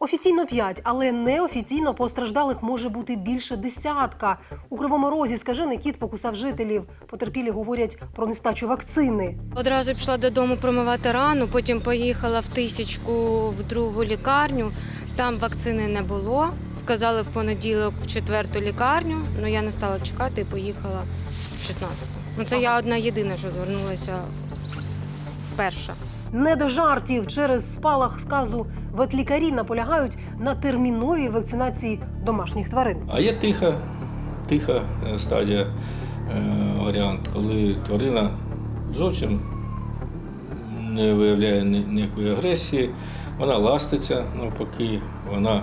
Офіційно п'ять, але неофіційно постраждалих може бути більше десятка. У кривому розі скажений кіт покусав жителів. Потерпілі говорять про нестачу вакцини. Одразу пішла додому промивати рану, потім поїхала в тисячку в другу лікарню. Там вакцини не було. Сказали в понеділок в четверту лікарню. Ну я не стала чекати і поїхала в 16-ту. Ну це я одна єдина, що звернулася перша. Не до жартів через спалах сказу ветлікарі наполягають на терміновій вакцинації домашніх тварин. А є тиха, тиха е, стадія, е, варіант, коли тварина зовсім не виявляє ніякої агресії, вона ластиться навпаки, вона е,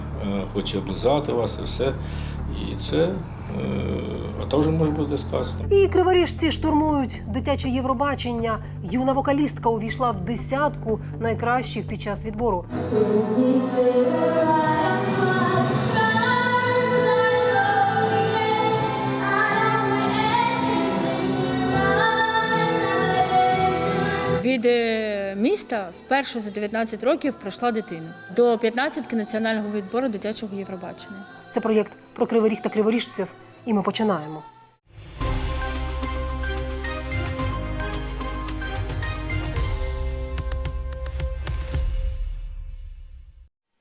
хоче облизати вас і все. І це а також може бути сказано. І криворіжці штурмують дитяче Євробачення. Юна вокалістка увійшла в десятку найкращих під час відбору. Від е, міста вперше за 19 років пройшла дитина до 15 національного відбору дитячого Євробачення. Це проєкт про кривий ріг та криворіжців. І ми починаємо.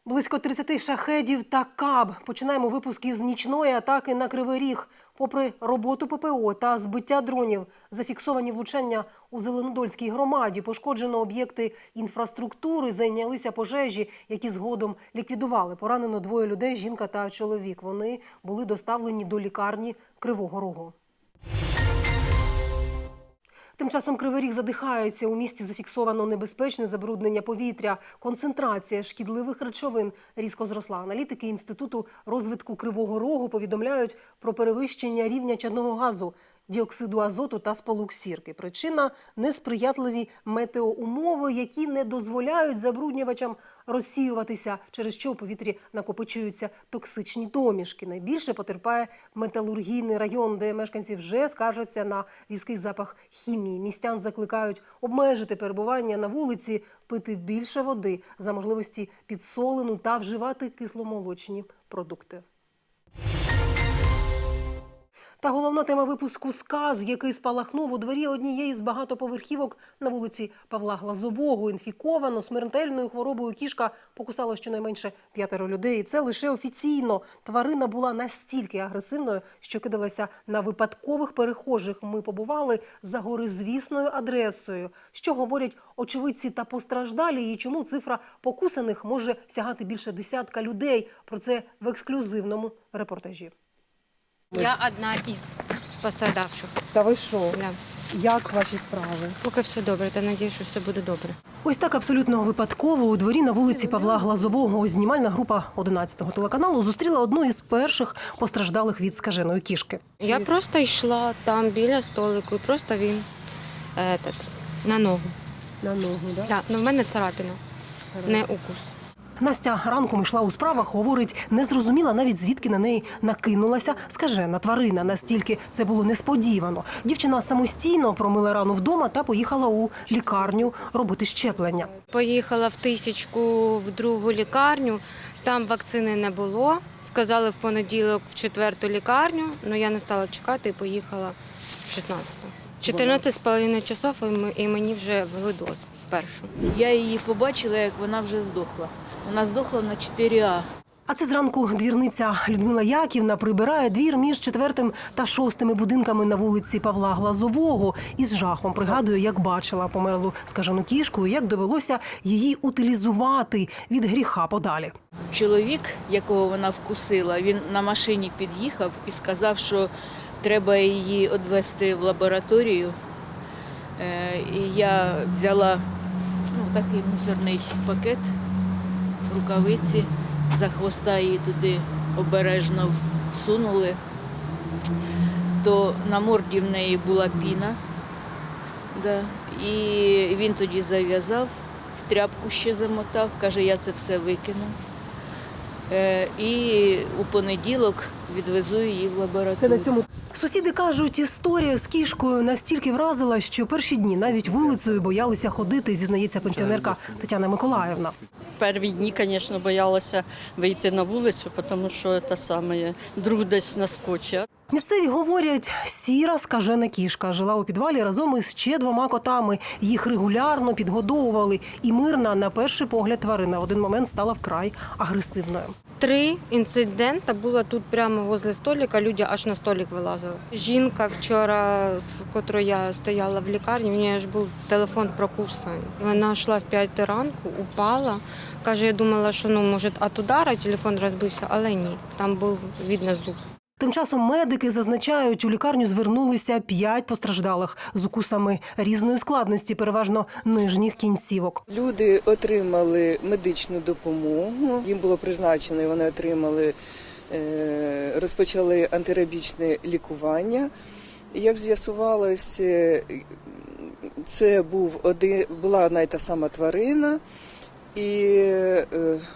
Близько 30 шахедів та каб. Починаємо випуск із нічної атаки на Кривий Ріг. Попри роботу ППО та збиття дронів, зафіксовані влучання у Зеленодольській громаді, пошкоджено об'єкти інфраструктури, зайнялися пожежі, які згодом ліквідували. Поранено двоє людей, жінка та чоловік. Вони були доставлені до лікарні Кривого Рогу. Тим часом Кривий Ріг задихається. У місті зафіксовано небезпечне забруднення повітря. Концентрація шкідливих речовин різко зросла. Аналітики Інституту розвитку Кривого Рогу повідомляють про перевищення рівня чадного газу, діоксиду азоту та сполук сірки. Причина несприятливі метеоумови, які не дозволяють забруднювачам розсіюватися, через що у повітрі накопичуються токсичні домішки. Найбільше потерпає металургійний район, де мешканці вже скаржаться на різкий запах хімії. Містян закликають обмежити перебування на вулиці, пити більше води за можливості підсолену та вживати кисломолочні продукти. Та головна тема випуску сказ, який спалахнув у дворі однієї з багатоповерхівок на вулиці Павла Глазового. Інфіковано смертельною хворобою кішка покусала щонайменше п'ятеро людей. Це лише офіційно. Тварина була настільки агресивною, що кидалася на випадкових перехожих. Ми побували за горизвісною адресою. Що говорять очевидці та постраждалі, і чому цифра покусаних може сягати більше десятка людей. Про це в ексклюзивному репортажі. Я одна із пострадавших. Та ви що? Да. Як ваші справи? Поки все добре, та надію, що все буде добре. Ось так абсолютно випадково у дворі на вулиці Павла Глазового знімальна група 11-го телеканалу зустріла одну із перших постраждалих від скаженої кішки. Я просто йшла там біля столику, і просто він е, на ногу. На ногу, да? Да, ну в мене царапина, не укус. Настя ранком йшла у справах, говорить, не зрозуміла навіть звідки на неї накинулася скажена тварина. Настільки це було несподівано. Дівчина самостійно промила рану вдома та поїхала у лікарню робити щеплення. Поїхала в тисячку в другу лікарню, там вакцини не було. Сказали в понеділок в четверту лікарню, ну я не стала чекати і поїхала в 16-ту. 14 з половиною часов і мені вже ввели дозу першу. Я її побачила, як вона вже здохла. Вона здохла на 4А. А це зранку двірниця Людмила Яківна прибирає двір між четвертим та шостими будинками на вулиці Павла Глазового і з жахом пригадує, як бачила померлу скажену кішку, і як довелося її утилізувати від гріха подалі. Чоловік, якого вона вкусила, він на машині під'їхав і сказав, що треба її відвести в лабораторію. Е, І я взяла ну, такий мусорний пакет, рукавиці, за хвоста її туди обережно всунули. То на морді в неї була піна. Да. І він тоді зав'язав, в тряпку ще замотав, каже, я це все викину. Е, і у понеділок відвезу її в лабораторію. Сусіди кажуть, історія з кішкою настільки вразила, що перші дні навіть вулицею боялися ходити, зізнається пенсіонерка Тетяна Миколаївна. Перві дні, звісно, боялася вийти на вулицю, тому що та саме друг десь наскочив. Місцеві говорять, сіра скажена кішка жила у підвалі разом із ще двома котами. Їх регулярно підгодовували, і мирна, на перший погляд, тварина в один момент стала вкрай агресивною. Три інциденти було тут прямо возле столика. Люди аж на столик вилазили. Жінка вчора, з котрою я стояла в лікарні, в неї ж був телефон прокушений. Вона йшла в 5 ранку, упала. Каже, я думала, що ну може від удара телефон розбився, але ні. Там був видно зуб. Тим часом медики зазначають, у лікарню звернулися п'ять постраждалих з укусами різної складності, переважно нижніх кінцівок. Люди отримали медичну допомогу. Їм було призначено, і вони отримали, е, розпочали антирабічне лікування. Як з'ясувалось, е, це був один, була одна й та сама тварина, і е,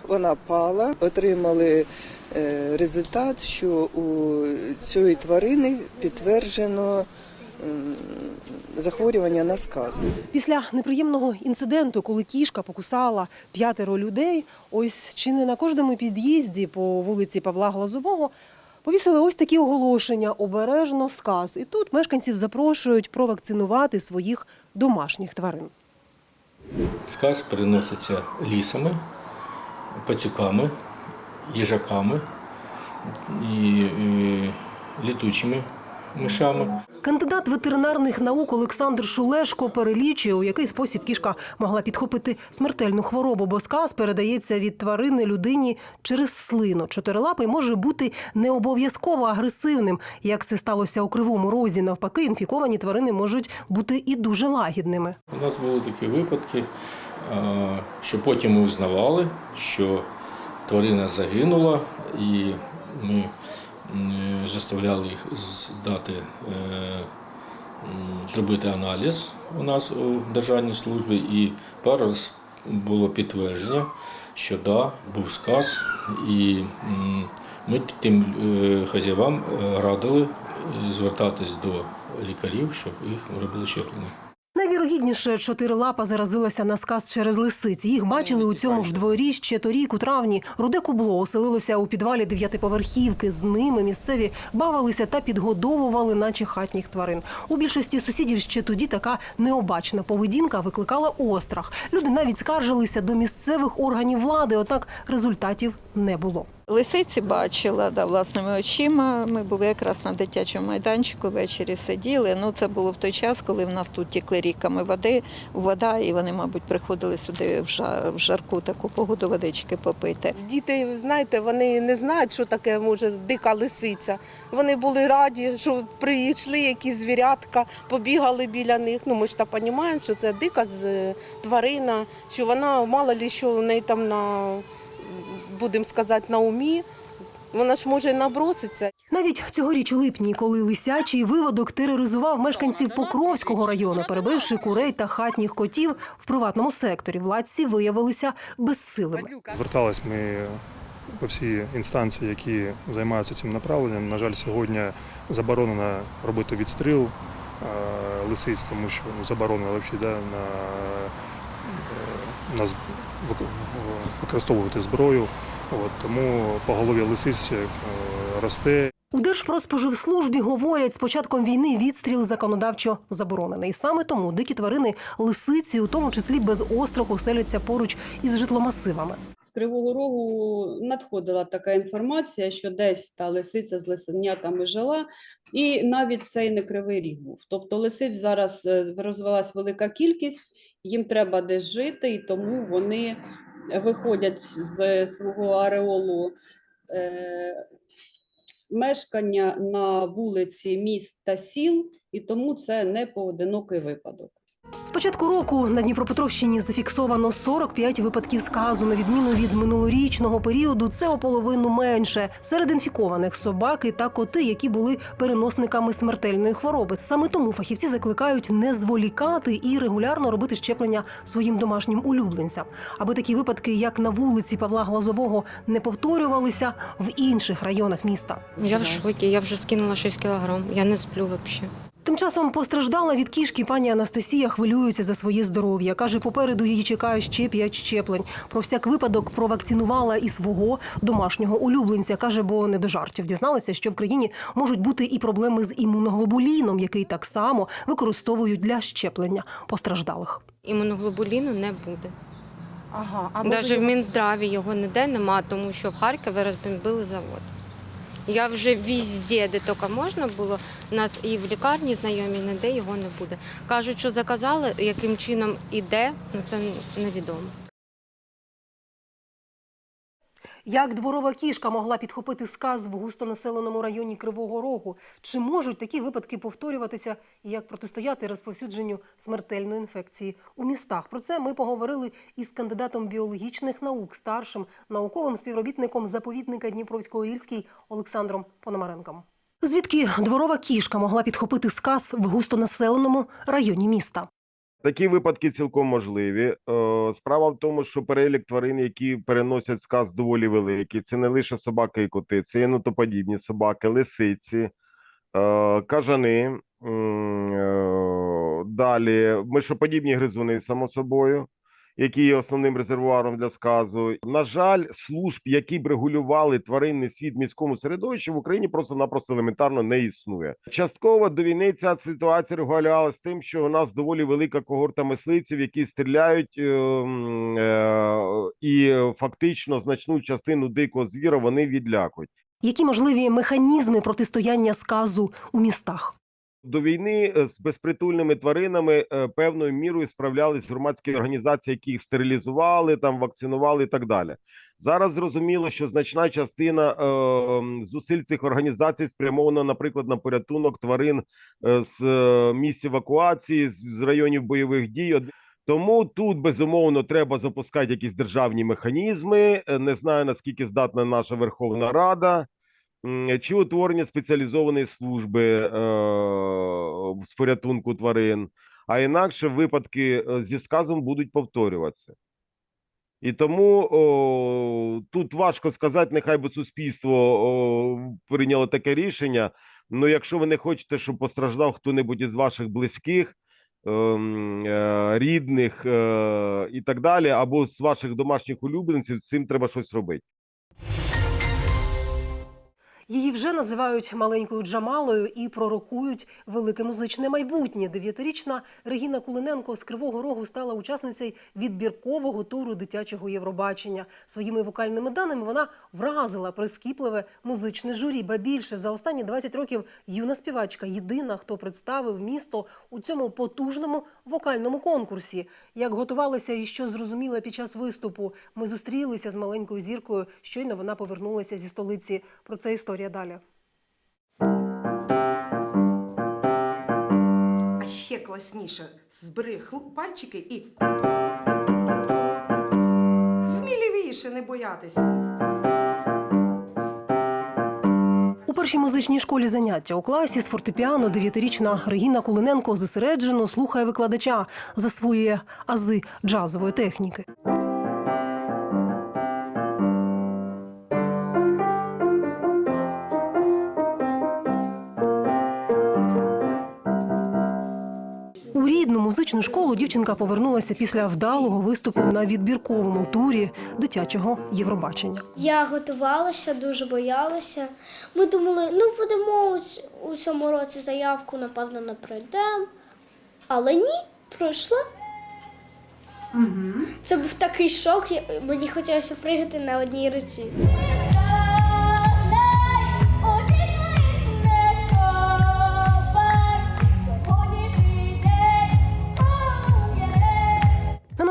вона пала. Отримали результат, що у цієї тварини підтверджено захворювання на сказ. Після неприємного інциденту, коли кішка покусала п'ятеро людей, ось чи не на кожному під'їзді по вулиці Павла Глазового повісили ось такі оголошення обережно сказ. І тут мешканців запрошують провакцинувати своїх домашніх тварин. Сказ переноситься лісами, пацюками, їжаками і, літучими мишами. Кандидат ветеринарних наук Олександр Шулешко перелічує, у який спосіб кішка могла підхопити смертельну хворобу, бо сказ передається від тварини людині через слину. Чотирилапий може бути не обов'язково агресивним, як це сталося у кривому розі. Навпаки, інфіковані тварини можуть бути і дуже лагідними. У нас були такі випадки, що потім ми узнавали, що тварина загинула, і ми заставляли їх здати, е, зробити аналіз у нас у державній службі, і пару раз було підтвердження, що да, був сказ, і ми тим е, хазяївам е, радили е, звертатись до лікарів, щоб їх робили щеплення. Найвірогідніше, чотирилапа заразилася на сказ через лисиць. Їх бачили у цьому ж дворі ще торік у травні. Руде кубло оселилося у підвалі дев'ятиповерхівки. З ними місцеві бавилися та підгодовували, наче хатніх тварин. У більшості сусідів ще тоді така необачна поведінка викликала острах. Люди навіть скаржилися до місцевих органів влади, однак результатів не було. Лисиці бачила да, власними очима. Ми були якраз на дитячому майданчику, ввечері сиділи. Ну, це було в той час, коли в нас тут тікли ріками води, вода, і вони, мабуть, приходили сюди в, жар, в жарку таку погоду водички попити. Діти, знаєте, вони не знають, що таке може дика лисиця. Вони були раді, що прийшли якісь звірятка, побігали біля них. Ну ми ж так розуміємо, що це дика з- тварина, що вона мало ли що в неї там на будемо сказати на умі. Вона ж може наброситися. Навіть цьогоріч у липні, коли лисячий виводок тероризував мешканців Покровського району, перебивши курей та хатніх котів в приватному секторі, владці виявилися безсилими. Звертались ми по всі інстанції, які займаються цим направленням. На жаль, сьогодні заборонено робити відстріл е, лисиць, тому що ну, заборонено взагалі, да, на, е, на використовувати зброю. От, тому поголов'я лисиць е, росте. У Держпродспоживслужбі говорять, з початком війни відстріл законодавчо заборонений. Саме тому дикі тварини лисиці, у тому числі без остраху, селяться поруч із житломасивами. З Кривого Рогу надходила така інформація, що десь та лисиця з лисенятами жила, і навіть цей не кривий ріг був. Тобто лисиць зараз е, розвелась велика кількість, їм треба десь жити, і тому вони виходять з свого ареолу е, мешкання на вулиці міст та сіл, і тому це не поодинокий випадок. З початку року на Дніпропетровщині зафіксовано 45 випадків сказу. На відміну від минулорічного періоду, це о половину менше. Серед інфікованих собаки та коти, які були переносниками смертельної хвороби. Саме тому фахівці закликають не зволікати і регулярно робити щеплення своїм домашнім улюбленцям, аби такі випадки, як на вулиці Павла Глазового, не повторювалися в інших районах міста. Я в шокі, я вже скинула 6 кілограм. Я не сплю взагалі. Тим часом постраждала від кішки пані Анастасія хвилюється за своє здоров'я. Каже, попереду її чекає ще п'ять щеплень. Про всяк випадок провакцинувала і свого домашнього улюбленця. Каже, бо не до жартів. Дізналася, що в країні можуть бути і проблеми з імуноглобуліном, який так само використовують для щеплення постраждалих. Імуноглобуліну не буде. Ага, а Навіть в Мінздраві його ніде нема, тому що в Харкові розбомбили завод. Я вже візде, де тільки можна було, у нас і в лікарні знайомі, ніде його не буде. Кажуть, що заказали, яким чином іде, ну це невідомо. Як дворова кішка могла підхопити сказ в густонаселеному районі Кривого Рогу? Чи можуть такі випадки повторюватися? І як протистояти розповсюдженню смертельної інфекції у містах? Про це ми поговорили із кандидатом біологічних наук, старшим науковим співробітником заповідника Дніпровсько-Орільський Олександром Пономаренком. Звідки дворова кішка могла підхопити сказ в густонаселеному районі міста? Такі випадки цілком можливі. Е, Справа в тому, що перелік тварин, які переносять сказ, доволі великий. Це не лише собаки і коти, це єнотоподібні собаки, лисиці, е, кажани. е, Далі мишоподібні гризуни, само собою, які є основним резервуаром для сказу. На жаль, служб, які б регулювали тваринний світ в міському середовищі в Україні просто-напросто елементарно не існує. Частково до війни ця ситуація регулювалася тим, що у нас доволі велика когорта мисливців, які стріляють е, е, і фактично значну частину дикого звіра вони відлякують. Які можливі механізми протистояння сказу у містах? До війни е, з безпритульними тваринами е, певною мірою справлялись громадські організації, які їх стерилізували, там вакцинували і так далі. Зараз зрозуміло, що значна частина е, зусиль цих організацій спрямована, наприклад, на порятунок тварин е, з місць евакуації, з, районів бойових дій. Тому тут безумовно треба запускати якісь державні механізми. Не знаю наскільки здатна наша Верховна Рада. Чи утворення спеціалізованої служби е, з порятунку тварин, а інакше випадки е, зі сказом будуть повторюватися. І тому о, тут важко сказати, нехай би суспільство о, прийняло таке рішення. Ну, якщо ви не хочете, щоб постраждав хто-небудь із ваших близьких, ем, е, рідних і так далі, або з ваших домашніх улюбленців, з цим треба щось робити. Її вже називають маленькою Джамалою і пророкують велике музичне майбутнє. Дев'ятирічна Регіна Кулиненко з Кривого Рогу стала учасницею відбіркового туру дитячого Євробачення. Своїми вокальними даними вона вразила прискіпливе музичне журі. Ба більше за останні 20 років юна співачка єдина, хто представив місто у цьому потужному вокальному конкурсі. Як готувалася і що зрозуміла під час виступу, ми зустрілися з маленькою зіркою. Щойно вона повернулася зі столиці. Про це історія далі. А ще класніше збери пальчики і сміливіше не боятися. Першій музичній школі заняття у класі з фортепіано дев'ятирічна Регіна Кулиненко зосереджено слухає викладача, засвоює ази джазової техніки. У музичну школу дівчинка повернулася після вдалого виступу на відбірковому турі дитячого Євробачення. Я готувалася, дуже боялася. Ми думали, ну будемо у цьому році заявку, напевно, не пройдемо. Але ні, пройшла. Це був такий шок, мені хотілося пригати на одній руці.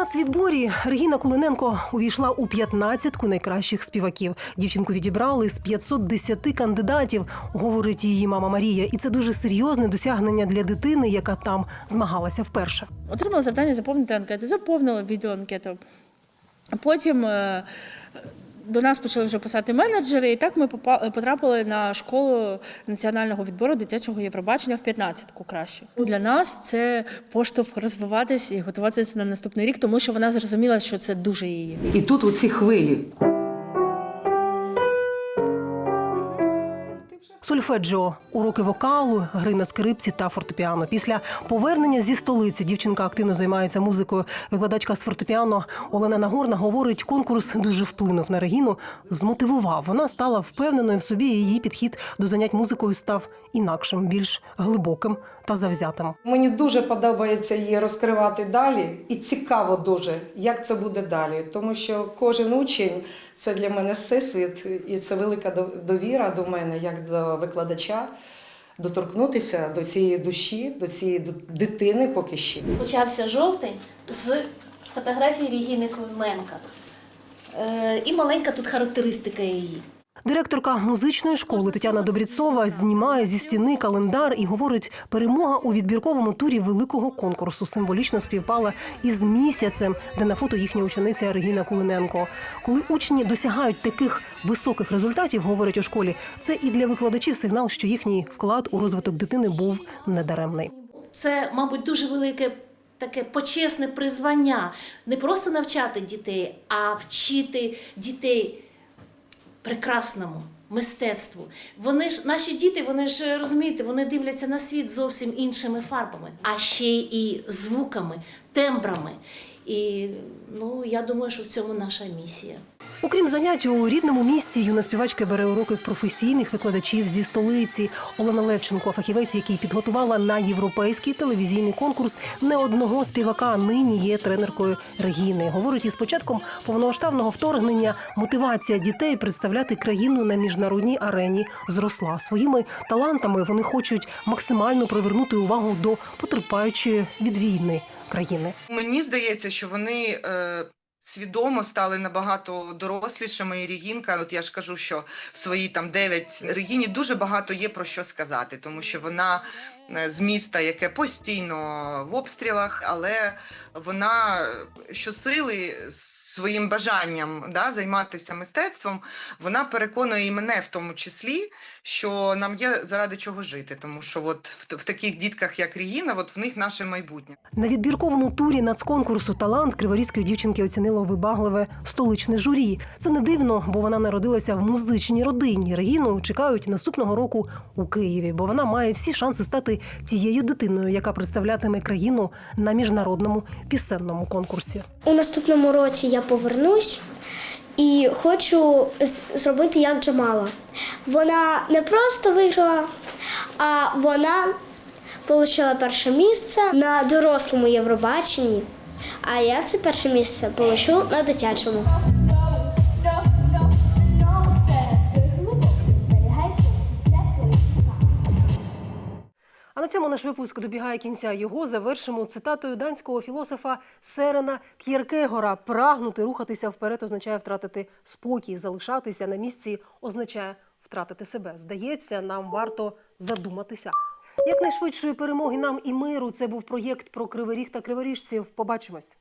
Нацвідборі Регіна Кулиненко увійшла у 15-ку найкращих співаків. Дівчинку відібрали з 510 кандидатів, говорить її мама Марія. І це дуже серйозне досягнення для дитини, яка там змагалася вперше. Отримала завдання заповнити анкету, заповнила відеоанкету. Потім е, до нас почали вже писати менеджери, і так ми потрапили на школу національного відбору дитячого Євробачення в 15-ку кращих. Для нас це поштовх розвиватись і готуватися на наступний рік, тому що вона зрозуміла, що це дуже її. І тут оці хвилі. Сольфеджіо, уроки вокалу, гри на скрипці та фортепіано. Після повернення зі столиці дівчинка активно займається музикою. Викладачка з фортепіано Олена Нагорна говорить, конкурс дуже вплинув на Регіну, змотивував. Вона стала впевненою в собі. і Її підхід до занять музикою став інакшим, більш глибоким та завзятим. Мені дуже подобається її розкривати далі, і цікаво дуже, як це буде далі. Тому що кожен учень це для мене всесвіт, і це велика до- довіра до мене, як до викладача, доторкнутися до цієї душі, до цієї дитини поки ще. Почався жовтень з фотографії Регіни Коваленка. Е, І маленька тут характеристика її. Директорка музичної школи Тетяна Добріцова знімає зі стіни календар і говорить, перемога у відбірковому турі великого конкурсу символічно співпала із місяцем, де на фото їхня учениця Регіна Кулиненко. Коли учні досягають таких високих результатів, говорять у школі, це і для викладачів сигнал, що їхній вклад у розвиток дитини був недаремний. Це, мабуть, дуже велике таке почесне призвання. Не просто навчати дітей, а вчити дітей прекрасному. Мистецтву. Вони ж наші діти, вони ж розумієте, вони дивляться на світ зовсім іншими фарбами, а ще і звуками, тембрами. І ну я думаю, що в цьому наша місія. Окрім занять у рідному місті, юна співачка бере уроки в професійних викладачів зі столиці. Олена Левченко, фахівець, який підготувала на європейський телевізійний конкурс не одного співака, нині є тренеркою Регіни. Говорить, із початком повномасштабного вторгнення мотивація дітей представляти країну на міжнародній арені зросла. Своїми талантами вони хочуть максимально привернути увагу до потерпаючої від війни країни. Мені здається, що вони е, свідомо стали набагато дорослішими. І Регінка, от я ж кажу, що в свої там 9 Регіні дуже багато є про що сказати, тому що вона е, з міста, яке постійно в обстрілах, але вона щосили щосили своїм бажанням да, займатися мистецтвом, вона переконує і мене в тому числі, що нам є заради чого жити, тому що от в, в таких дітках, як Регіна, от в них наше майбутнє. На відбірковому турі нацконкурсу Талант криворізької дівчинки оцінило вибагливе столичне журі. Це не дивно, бо вона народилася в музичній родині. Регіну чекають наступного року у Києві, бо вона має всі шанси стати тією дитиною, яка представлятиме країну на міжнародному пісенному конкурсі. У наступному році я повернусь і хочу зробити як Джамала. Вона не просто виграла, а вона отримала перше місце на дорослому Євробаченні. А я це перше місце получу на дитячому. А на цьому наш випуск добігає кінця. Його завершимо цитатою данського філософа Серена К'єркегора. Прагнути рухатися вперед означає втратити спокій, залишатися на місці означає втратити себе. Здається, нам варто задуматися. Якнайшвидшої перемоги нам і миру. Це був проєкт про криворіг та криворіжців. Побачимось.